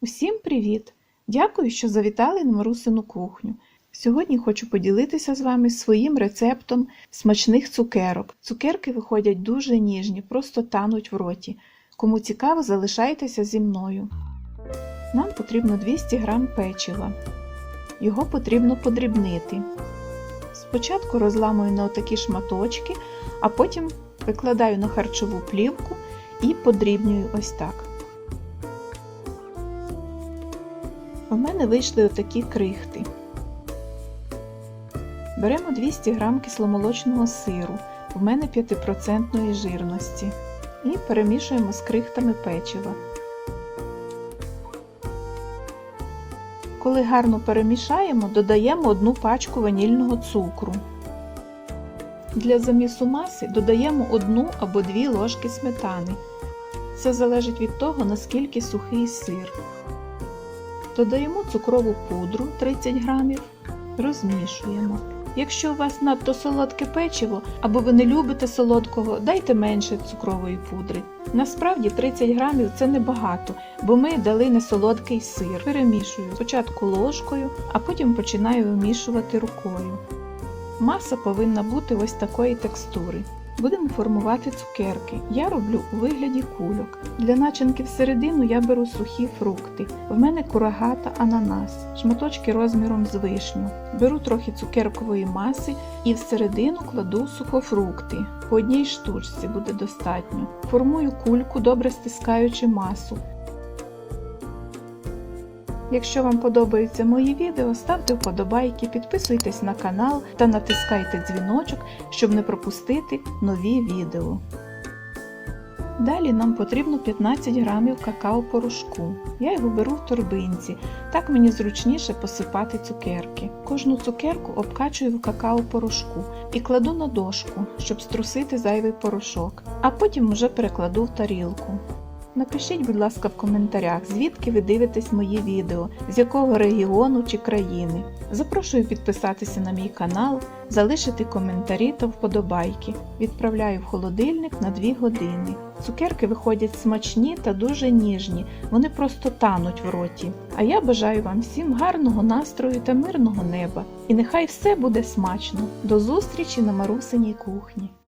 Усім привіт! Дякую, що завітали на Марусину кухню. Сьогодні хочу поділитися з вами своїм рецептом смачних цукерок. Цукерки виходять дуже ніжні, просто тануть в роті. Кому цікаво, залишайтеся зі мною. Нам потрібно 200 г печива. Його потрібно подрібнити. Спочатку розламую на отакі шматочки, а потім викладаю на харчову плівку і подрібнюю ось так. У мене вийшли отакі крихти. Беремо 200 г кисломолочного сиру, у мене 5% жирності, і перемішуємо з крихтами печива. Коли гарно перемішаємо, додаємо одну пачку ванільного цукру. Для замісу маси додаємо одну або дві ложки сметани. Це залежить від того, наскільки сухий сир. Додаємо цукрову пудру 30 грамів, розмішуємо. Якщо у вас надто солодке печиво або ви не любите солодкого, дайте менше цукрової пудри. Насправді 30 грамів це небагато, бо ми дали несолодкий сир. Перемішую спочатку ложкою, а потім починаю вимішувати рукою. Маса повинна бути ось такої текстури. Будемо формувати цукерки. Я роблю у вигляді кульок. Для начинки всередину я беру сухі фрукти. В мене курага та ананас, шматочки розміром з вишню. Беру трохи цукеркової маси і всередину кладу сухофрукти. По одній штучці буде достатньо. Формую кульку, добре стискаючи масу. Якщо вам подобаються мої відео, ставте вподобайки, підписуйтесь на канал та натискайте дзвіночок, щоб не пропустити нові відео. Далі нам потрібно 15 грамів какао-порошку. Я його беру в торбинці, так мені зручніше посипати цукерки. Кожну цукерку обкачую в какао-порошку і кладу на дошку, щоб струсити зайвий порошок, а потім вже перекладу в тарілку. Напишіть, будь ласка, в коментарях, звідки ви дивитесь мої відео, з якого регіону чи країни. Запрошую підписатися на мій канал, залишити коментарі та вподобайки. Відправляю в холодильник на 2 години. Цукерки виходять смачні та дуже ніжні, вони просто тануть в роті. А я бажаю вам всім гарного настрою та мирного неба. І нехай все буде смачно. До зустрічі на Марусиній кухні!